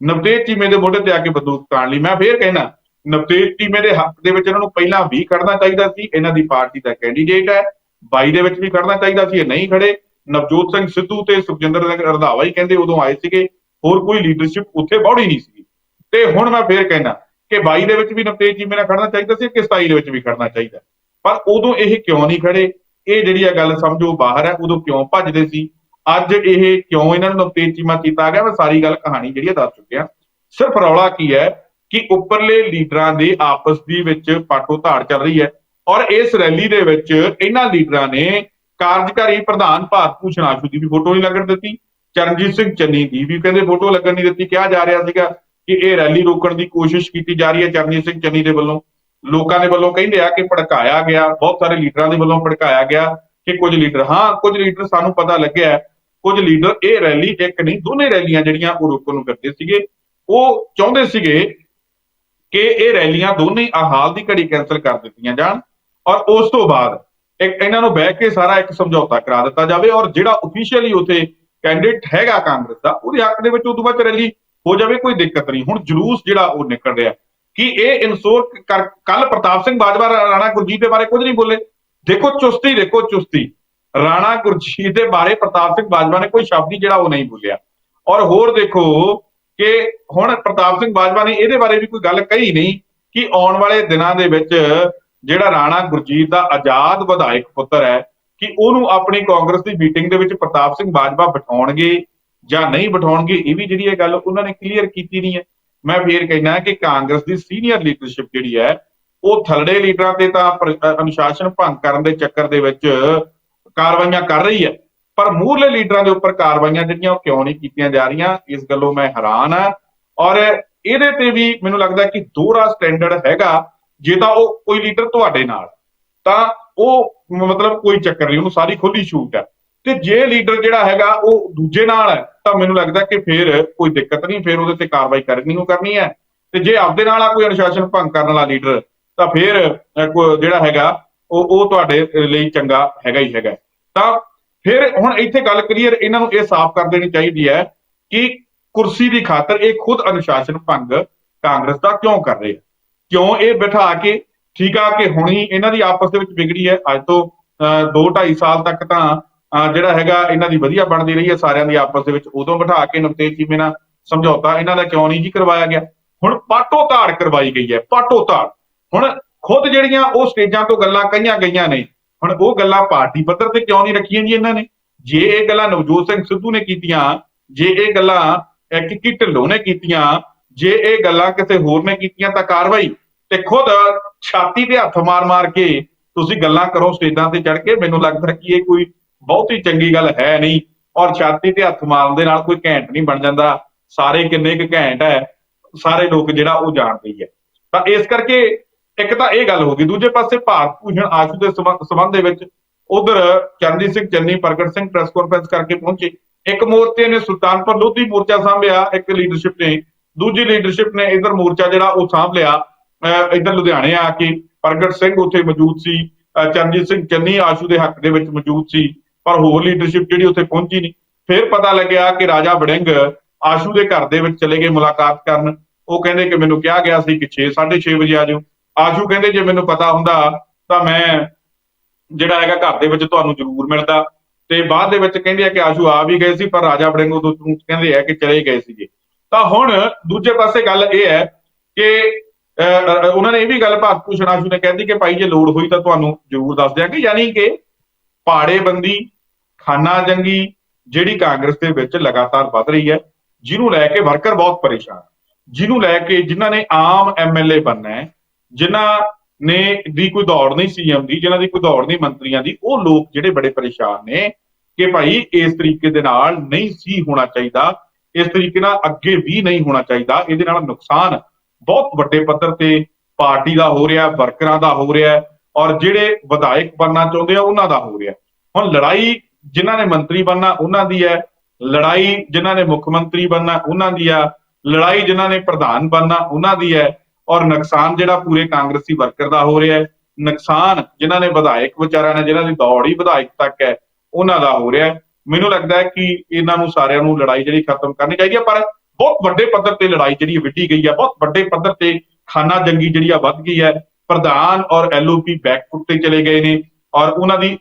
ਨਵਤੇਜ ਚੀਮੇ ਦੇ ਮੋਢੇ ਤੇ ਆ ਕੇ ਬੰਦੂਕ ਤਾਣ ਲਈ। ਮੈਂ ਫੇਰ ਕਹਿਣਾ, ਨਵਤੇਜ ਚੀਮੇ ਦੇ ਹੱਕ ਦੇ ਵਿੱਚ ਇਹਨਾਂ ਨੂੰ ਪਹਿਲਾਂ ਵੀ ਕੱਢਣਾ ਚਾਹੀਦਾ ਸੀ। ਇਹਨਾਂ ਦੀ ਪਾਰਟੀ ਦਾ ਕੈਂਡੀਡੇਟ ਹੈ। 22 ਦੇ ਵਿੱਚ ਵੀ ਖੜਨਾ ਚਾਹੀਦਾ ਸੀ, ਇਹ ਨਹੀਂ ਖੜੇ। ਨਵਜੋਤ ਸਿੰਘ ਸਿੱਧੂ ਤੇ ਸੁਖਜਿੰਦਰ ਸਿੰਘ ਰੰਧਾਵਾ ਹੀ ਕਹਿੰਦੇ ਉਦੋਂ ਆਏ ਸੀਗੇ। ਹੋਰ ਕੋਈ ਲੀਡਰਸ਼ਿਪ ਉੱਥੇ ਬੌੜੀ ਨਹੀਂ ਸੀ। ਤੇ ਹੁਣ ਮੈਂ ਫੇਰ ਕਹਿਣਾ ਕਿ 22 ਦੇ ਵਿੱਚ ਵੀ ਨਵਤੇਜ ਜੀ ਮੇਰਾ ਖੜਨਾ ਚਾਹੀਦਾ ਸੀ ਕਿ 27 ਦੇ ਵਿੱਚ ਵੀ ਖੜਨਾ ਚਾਹੀਦਾ। ਪਰ ਉਦੋਂ ਇਹ ਕਿਉਂ ਨਹੀਂ ਖੜੇ? ਇਹ ਜਿਹੜੀ ਆ ਗੱਲ ਸਮਝੋ ਬਾਹਰ ਹੈ, ਉਦੋਂ ਕਿਉਂ ਭੱਜਦੇ ਸੀ? ਅੱਜ ਇਹ ਕਿਉਂ ਇਹਨਾਂ ਨੂੰ ਨਵਤੇਜ ਚੀਮਾ ਕੀਤਾ ਗਿਆ? ਮੈਂ ਸਾਰੀ ਗੱਲ ਕਹਾਣੀ ਜਿਹੜੀ ਆ ਦੱਸ ਚੁੱਕਿਆ। ਸਿਰਫ ਰੌਲਾ ਕੀ ਹੈ ਕਿ ਉੱਪਰਲੇ ਲੀਡਰਾਂ ਦੇ ਆਪਸ ਦੀ ਵਿੱਚ ਪਾਟੋ ਧਾੜ ਚੱਲ ਰਹੀ ਹੈ। ਔਰ ਇਸ ਰੈਲੀ ਦੇ ਵਿੱਚ ਇਹਨਾਂ ਲੀਡਰਾਂ ਨੇ ਕਾਰਜਕਾਰੀ ਪ੍ਰਧਾਨ ਭਾਰਤ ਭੂਸ਼ਣ ਆਸ਼ੂ ਦੀ ਵੀ ਫੋਟੋ ਨਹੀਂ ਲੱਗਣ ਦਿੱਤੀ ਚਰਨਜੀਤ ਸਿੰਘ ਚੰਨੀ ਦੀ ਵੀ ਕਹਿੰਦੇ ਫੋਟੋ ਲੱਗਣ ਨਹੀਂ ਦਿੱਤੀ ਕਿਹਾ ਜਾ ਰਿਹਾ ਸੀਗਾ ਕਿ ਇਹ ਰੈਲੀ ਰੋਕਣ ਦੀ ਕੋਸ਼ਿਸ਼ ਕੀਤੀ ਜਾ ਰਹੀ ਹੈ ਚਰਨਜੀਤ ਸਿੰਘ ਚੰਨੀ ਦੇ ਵੱਲੋਂ। ਲੋਕਾਂ ਦੇ ਵੱਲੋਂ ਕਹਿੰਦੇ ਆ ਕਿ ਭੜਕਾਇਆ ਗਿਆ ਬਹੁਤ ਸਾਰੇ ਲੀਡਰਾਂ ਦੇ ਵੱਲੋਂ ਭੜਕਾਇਆ ਗਿਆ ਕਿ ਕੁਝ ਲੀਡਰ ਹਾਂ ਕੁਝ ਲੀਡਰ ਸਾਨੂੰ ਪਤਾ ਲੱਗਿਆ ਹੈ, ਕੁਝ ਲੀਡਰ ਇਹ ਰੈਲੀ ਇੱਕ ਨਹੀਂ ਦੋਨੇ ਰੈਲੀਆਂ ਜਿਹੜੀਆਂ ਉਹ ਰੋਕਣ ਨੂੰ ਕਰਦੇ ਸੀਗੇ ਉਹ ਚਾਹੁੰਦੇ ਸੀਗੇ ਕਿ ਇਹ ਰੈਲੀਆਂ ਦੋਨੇ ਆ ਹਾਲ ਦੀ ਘੜੀ ਕੈਨਸਲ ਕਰ ਦਿੱਤੀਆਂ ਜਾਣ। ਔਰ ਉਸ ਤੋਂ ਬਾਅਦ ਇੱਕ ਇਹਨਾਂ ਨੂੰ ਬਹਿ ਕੇ ਸਾਰਾ ਇੱਕ ਸਮਝੌਤਾ ਕਰਾ ਦਿੱਤਾ ਜਾਵੇ ਔਰ ਜਿਹੜਾ ਅਫੀਸ਼ੀਅਲੀ ਉਥੇ ਕੈਂਡੀਡੇਟ ਹੈਗਾ ਕਾਂਗਰਸ ਦਾ, ਉਹਦੇ ਹੱਕ ਦੇ ਵਿੱਚ ਉਦੋਂ ਬਾਅਦ ਰੈਲੀ ਹੋ ਜਾਵੇ, ਕੋਈ ਦਿੱਕਤ ਨਹੀਂ। ਹੁਣ ਜਲੂਸ ਜਿਹੜਾ ਉਹ ਨਿਕਲ ਰਿਹਾ ਕਿ ਇਹ ਇਨਸੋਰ ਕੱਲ ਪ੍ਰਤਾਪ ਸਿੰਘ ਬਾਜਵਾ ਰਾਣਾ ਗੁਰਜੀਤ ਦੇ ਬਾਰੇ ਕੁਝ ਨਹੀਂ ਬੋਲੇ। ਦੇਖੋ ਚੁਸਤੀ ਦੇਖੋ ਚੁਸਤੀ। ਰਾਣਾ ਗੁਰਜੀਤ ਦੇ ਬਾਰੇ ਪ੍ਰਤਾਪ ਸਿੰਘ ਬਾਜਵਾ ਨੇ ਕੋਈ ਸ਼ਬਦ ਹੀ ਜਿਹੜਾ ਉਹ ਨਹੀਂ ਬੋਲਿਆ। ਔਰ ਹੋਰ ਦੇਖੋ ਕਿ ਹੁਣ ਪ੍ਰਤਾਪ ਸਿੰਘ ਬਾਜਵਾ ਨੇ ਇਹਦੇ ਬਾਰੇ ਵੀ ਕੋਈ ਗੱਲ ਕਹੀ ਨਹੀਂ ਕਿ ਆਉਣ ਵਾਲੇ ਦਿਨਾਂ ਦੇ ਵਿੱਚ ਜਿਹੜਾ ਰਾਣਾ ਗੁਰਜੀਤ ਦਾ ਆਜ਼ਾਦ ਵਿਧਾਇਕ ਪੁੱਤਰ ਹੈ, ਕਿ ਉਹਨੂੰ ਆਪਣੀ ਕਾਂਗਰਸ ਦੀ ਮੀਟਿੰਗ ਦੇ ਵਿੱਚ ਪ੍ਰਤਾਪ ਸਿੰਘ ਬਾਜਵਾ ਬਿਠਾਉਣਗੇ ਜਾਂ ਨਹੀਂ ਬਿਠਾਉਣਗੇ, ਇਹ ਵੀ ਜਿਹੜੀ ਇਹ ਗੱਲ ਉਹਨਾਂ ਨੇ ਕਲੀਅਰ ਕੀਤੀ ਨਹੀਂ ਹੈ। ਮੈਂ ਫੇਰ ਕਹਿਣਾ ਕਿ ਕਾਂਗਰਸ ਦੀ ਸੀਨੀਅਰ ਲੀਡਰਸ਼ਿਪ ਜਿਹੜੀ ਹੈ, ਉਹ ਥਲੜੇ ਲੀਡਰਾਂ ਤੇ ਤਾਂ ਅਨੁਸ਼ਾਸਨ ਭੰਗ ਕਰਨ ਦੇ ਚੱਕਰ ਦੇ ਵਿੱਚ ਕਾਰਵਾਈਆਂ ਕਰ ਰਹੀ ਹੈ। ਪਰ ਮੂਹਰਲੇ ਲੀਡਰਾਂ ਦੇ ਉੱਪਰ ਕਾਰਵਾਈਆਂ ਜਿਹੜੀਆਂ ਉਹ ਕਿਉਂ ਨਹੀਂ ਕੀਤੀਆਂ ਜਾ ਰਹੀਆਂ, ਇਸ ਗੱਲੋਂ ਮੈਂ ਹੈਰਾਨ ਆ ਔਰ ਇਹਦੇ ਤੇ ਵੀ ਮੈਨੂੰ ਲੱਗਦਾ ਕਿ ਦੋਹਰਾ ਸਟੈਂਡਰਡ ਹੈਗਾ। ਜੇ ਤਾਂ ਉਹ ਕੋਈ ਲੀਡਰ ਤੁਹਾਡੇ ਨਾਲ, ਤਾਂ ਉਹ ਮਤਲਬ ਕੋਈ ਚੱਕਰ ਨਹੀਂ, ਉਹਨੂੰ ਸਾਰੀ ਖੁੱਲੀ ਛੂਟ ਹੈ। ਤੇ ਜੇ ਲੀਡਰ ਜਿਹੜਾ ਹੈਗਾ, ਉਹ ਦੂਜੇ ਨਾਲ ਹੈ, ਤਾਂ ਮੈਨੂੰ ਲੱਗਦਾ ਕਿ ਫਿਰ ਕੋਈ ਦਿੱਕਤ ਨਹੀਂ, ਫਿਰ ਉਹਦੇ ਤੇ ਕਾਰਵਾਈ ਕਰਨੀ ਉਹ ਕਰਨੀ ਹੈ। ਤੇ ਜੇ ਆਪਦੇ ਨਾਲ ਆ ਕੋਈ ਅਨੁਸ਼ਾਸਨ ਭੰਗ ਕਰਨ ਵਾਲਾ ਲੀਡਰ, ਤਾਂ ਫੇਰ ਜਿਹੜਾ ਹੈਗਾ, ਉਹ ਉਹ ਤੁਹਾਡੇ ਲਈ ਚੰਗਾ ਹੈਗਾ ਹੀ ਹੈਗਾ। ਤਾਂ ਫਿਰ ਹੁਣ ਇੱਥੇ ਗੱਲ ਕਲੀਅਰ, ਇਹਨਾਂ ਨੂੰ ਇਹ ਸਾਫ਼ ਕਰ ਦੇਣੀ ਚਾਹੀਦੀ ਹੈ ਕਿ ਕੁਰਸੀ ਦੀ ਖਾਤਰ ਇਹ ਖੁਦ ਅਨੁਸ਼ਾਸਨ ਭੰਗ ਕਾਂਗਰਸ ਦਾ ਕਿਉਂ ਕਰ ਰਹੇ ਆ? ਕਿਉਂ ਇਹ ਬਿਠਾ ਕੇ ਠੀਕ ਆ ਕਿ ਹੁਣੀ ਇਹਨਾਂ ਦੀ ਆਪਸ ਦੇ ਵਿੱਚ ਵਿਗੜੀ ਹੈ ਅੱਜ ਤੋਂ 2 2.5 ਸਾਲ ਤੱਕ ਤਾਂ ਅਹ, ਜਿਹੜਾ ਹੈਗਾ ਇਹਨਾਂ ਦੀ ਵਧੀਆ ਬਣਦੀ ਰਹੀ ਹੈ ਸਾਰਿਆਂ ਦੀ ਆਪਸ ਦੇ ਵਿੱਚ ਉਦੋਂ ਬਿਠਾ ਕੇ ਨਵਤੇਜ ਚੀਮੇ ਨਾਲ ਸਮਝੌਤਾ ਇਹਨਾਂ ਦਾ ਕਿਉਂ ਨਹੀਂ ਜੀ ਕਰਵਾਇਆ ਗਿਆ? ਹੁਣ ਪਾਟੋ ਧਾੜ ਕਰਵਾਈ ਗਈ ਹੈ ਪਾਟੋ ਧਾੜ। ਹੁਣ ਖੁਦ ਜਿਹੜੀਆਂ ਉਹ ਸਟੇਜਾਂ ਤੋਂ ਗੱਲਾਂ ਕਹੀਆਂ ਗਈਆਂ ਨੇ ਹੁਣ ਉਹ ਗੱਲਾਂ ਪਾਰਟੀ ਪੱਧਰ ਤੇ ਕਿਉਂ ਨਹੀਂ ਰੱਖੀਆਂ ਜੀ ਇਹਨਾਂ ਨੇ? ਜੇ ਇਹ ਗੱਲਾਂ ਨਵਜੋਤ ਸਿੰਘ ਸਿੱਧੂ ਨੇ ਕੀਤੀਆਂ ਜੇ ਇਹ ਗੱਲਾਂ ਅਹ, ਕਿੱਕੀ ਢਿੱਲੋਂ ਨੇ ਕੀਤੀਆਂ ਜੇ ਇਹ ਗੱਲਾਂ ਕਿਸੇ ਹੋਰ ਨੇ ਕੀਤੀਆਂ ਤਾਂ ਕਾਰਵਾਈ ਤੇ ਖੁਦ ਛਾਤੀ ਤੇ ਹੱਥ ਮਾਰ-ਮਾਰ ਕੇ ਤੁਸੀਂ ਗੱਲਾਂ ਕਰੋ, ਸਟੇਜਾਂ ਤੇ ਚੜ ਕੇ, ਮੈਨੂੰ ਲੱਗਦਾ ਕਿ ਇਹ ਕੋਈ ਬਹੁਤੀ ਚੰਗੀ ਗੱਲ ਹੈ ਨਹੀਂ। ਔਰ ਛਾਤੀ ਤੇ ਹੱਥ ਮਾਰਨ ਦੇ ਨਾਲ ਕੋਈ ਘੈਂਟ ਨਹੀਂ ਬਣ ਜਾਂਦਾ। ਸਾਰੇ ਕਿੰਨੇ ਕੁ ਘੈਂਟ ਹੈ, ਸਾਰੇ ਲੋਕ ਜਿਹੜਾ ਉਹ ਜਾਣਦੇ ਹੀ ਹੈ। ਤਾਂ ਇਸ ਕਰਕੇ ਇੱਕ ਤਾਂ ਇਹ ਗੱਲ ਹੋ ਗਈ, ਦੂਜੇ ਪਾਸੇ ਭਾਰਤ ਭੂਸ਼ਣ ਆਸ਼ੂ ਦੇ ਸੰਬੰ- ਸੰਬੰਧ ਦੇ ਵਿੱਚ ਉਧਰ ਚਰਨਜੀਤ ਸਿੰਘ, ਚੰਨੀ, ਪ੍ਰਗਟ ਸਿੰਘ ਪ੍ਰੈਸ ਕਾਨਫਰੰਸ ਕਰਕੇ ਪਹੁੰਚੇ। ਇੱਕ ਮੋਰਚੇ ਨੇ ਸੁਲਤਾਨਪੁਰ ਲੋਧੀ ਮੋਰਚਾ ਸਾਂਭਿਆ, ਇੱਕ ਲੀਡਰਸ਼ਿਪ ਨੇ। ਦੂਜੀ ਲੀਡਰਸ਼ਿਪ ਨੇ ਇਧਰ ਮੋਰਚਾ ਜਿਹੜਾ ਉਹ ਸਾਂਭ ਲਿਆ। ਇੱਧਰ ਲੁਧਿਆਣੇ ਆ ਕੇ ਪ੍ਰਗਟ ਸਿੰਘ ਉੱਥੇ ਮੌਜੂਦ ਸੀ ਚਰਨਜੀਤ ਸਿੰਘ ਚੰਨੀ ਆਸ਼ੂ ਦੇ ਹੱਕ ਦੇ ਵਿੱਚ ਮੌਜੂਦ ਸੀ, ਪਰ ਹੋਰ ਲੀਡਰਸ਼ਿਪ ਜਿਹੜੀ ਉੱਥੇ ਪਹੁੰਚੀ ਨਹੀਂ। ਫਿਰ ਪਤਾ ਲੱਗਿਆ ਕਿ ਰਾਜਾ ਵੜਿੰਗ ਆਸ਼ੂ ਦੇ ਘਰ ਦੇ ਵਿੱਚ ਚਲੇ ਗਏ ਮੁਲਾਕਾਤ ਕਰਨ। ਉਹ ਕਹਿੰਦੇ ਕਿ ਮੈਨੂੰ ਕਿਹਾ ਗਿਆ ਸੀ ਕਿ 6 6:30 ਵਜੇ ਆ ਜਾਓ ਆਸ਼ੂ ਕਹਿੰਦੇ, ਜੇ ਮੈਨੂੰ ਪਤਾ ਹੁੰਦਾ ਤਾਂ ਮੈਂ ਜਿਹੜਾ ਹੈਗਾ ਘਰ ਦੇ ਵਿੱਚ ਤੁਹਾਨੂੰ ਜ਼ਰੂਰ ਮਿਲਦਾ। ਤੇ ਬਾਅਦ ਦੇ ਵਿੱਚ ਕਹਿੰਦੇ ਆ ਕਿ ਆਸ਼ੂ ਆ ਵੀ ਗਏ ਸੀ, ਪਰ ਰਾਜਾ ਵੜਿੰਗ ਉਦੋਂ ਕਹਿੰਦੇ ਆ ਕਿ ਚਲੇ ਗਏ ਸੀਗੇ। ਤਾਂ ਹੁਣ ਦੂਜੇ ਪਾਸੇ ਗੱਲ ਇਹ ਹੈ ਕਿ ਉਹਨਾਂ ਨੇ ਇਹ ਵੀ ਗੱਲ ਭਾਰਤ ਭੂਸ਼ਣ ਆਸ਼ੂ ਨੇ ਕਹਿੰਦੀ ਕਿ ਭਾਈ ਜੇ ਲੋੜ ਹੋਈ ਤਾਂ ਤੁਹਾਨੂੰ ਜ਼ਰੂਰ ਦੱਸ ਦਿਆਂਗੇ, ਯਾਨੀ ਕਿ ਪਾੜੇਬੰਦੀ ਖਾਨਾ ਜੰਗੀ ਜਿਹੜੀ ਕਾਂਗਰਸ ਦੇ ਵਿੱਚ ਲਗਾਤਾਰ ਵੱਧ ਰਹੀ ਹੈ, ਜਿਹਨੂੰ ਲੈ ਕੇ ਵਰਕਰ ਬਹੁਤ ਪਰੇਸ਼ਾਨ ਜਿਹਨੂੰ ਲੈ ਕੇ ਜਿਨ੍ਹਾਂ ਨੇ ਆਮ ਐਮਐਲਏ ਬਣਨਾ ਹੈ, ਜਿਨ੍ਹਾਂ ਨੇ ਦੀ ਕੋਈ ਦੌੜ ਨਹੀਂ ਸੀਐਮ ਦੀ ਜਿਨ੍ਹਾਂ ਦੀ ਕੋਈ ਦੌੜ ਨਹੀਂ ਮੰਤਰੀਆਂ ਦੀ, ਉਹ ਲੋਕ ਜਿਹੜੇ ਬੜੇ ਪਰੇਸ਼ਾਨ ਨੇ ਕਿ ਭਾਈ ਇਸ ਤਰੀਕੇ ਦੇ ਨਾਲ ਨਹੀਂ ਸੀ ਹੋਣਾ ਚਾਹੀਦਾ, ਇਸ ਤਰੀਕੇ ਨਾਲ ਅੱਗੇ ਵੀ ਨਹੀਂ ਹੋਣਾ ਚਾਹੀਦਾ, ਇਹਦੇ ਨਾਲ ਨੁਕਸਾਨ ਬਹੁਤ ਵੱਡੇ ਪੱਧਰ ਤੇ ਪਾਰਟੀ ਦਾ ਹੋ ਰਿਹਾ, ਵਰਕਰਾਂ ਦਾ ਹੋ ਰਿਹਾ ਔਰ ਜਿਹੜੇ ਵਿਧਾਇਕ ਬਣਨਾ ਚਾਹੁੰਦੇ ਆ, ਉਹਨਾਂ ਦਾ ਹੋ ਰਿਹਾ। ਹੁਣ ਲੜਾਈ ਜਿਨ੍ਹਾਂ ਨੇ ਮੰਤਰੀ ਬਣਨਾ, ਉਹਨਾਂ ਦੀ ਹੈ। ਲੜਾਈ ਜਿਨ੍ਹਾਂ ਨੇ ਮੁੱਖ ਮੰਤਰੀ ਬਣਨਾ, ਉਹਨਾਂ ਦੀ ਆ। ਲੜਾਈ ਜਿਨ੍ਹਾਂ ਨੇ ਪ੍ਰਧਾਨ ਬਣਨਾ, ਉਹਨਾਂ ਦੀ ਹੈ। ਔਰ ਨੁਕਸਾਨ ਜਿਹੜਾ ਪੂਰੇ ਕਾਂਗਰਸੀ ਵਰਕਰ ਦਾ ਹੋ ਰਿਹਾ ਹੈ। ਨੁਕਸਾਨ ਜਿਨ੍ਹਾਂ ਨੇ ਵਿਧਾਇਕ ਵਿਚਾਰਿਆਂ ਨੇ, ਜਿਨ੍ਹਾਂ ਦੀ ਦੌੜ ਹੀ ਵਿਧਾਇਕ ਤੱਕ ਹੈ, ਉਹਨਾਂ ਦਾ ਹੋ ਰਿਹਾ ਹੈ। ਮੈਨੂੰ ਲੱਗਦਾ ਹੈ ਕਿ ਇਹਨਾਂ ਨੂੰ ਸਾਰਿਆਂ ਨੂੰ ਲੜਾਈ ਜਿਹੜੀ ਖਤਮ ਕਰਨੀ ਚਾਹੀਦੀ ਹੈ, ਪਰ ਬਹੁਤ ਵੱਡੇ ਪੱਧਰ ਤੇ ਲੜਾਈ ਜਿਹੜੀ ਵਿੱਢੀ ਗਈ ਹੈ, ਬਹੁਤ ਵੱਡੇ ਪੱਧਰ ਤੇ ਖਾਨਾ ਜੰਗੀ ਜਿਹੜੀ ਆ ਵੱਧ ਗਈ ਹੈ। ਪ੍ਰਧਾਨ ਔਰ ਐਲਓਪੀ ਬੈਕਫੁੱਟ ਤੇ ਚਲੇ ਗਏ ਨੇ ਔਰ ਉਹਨਾਂ ਦੀ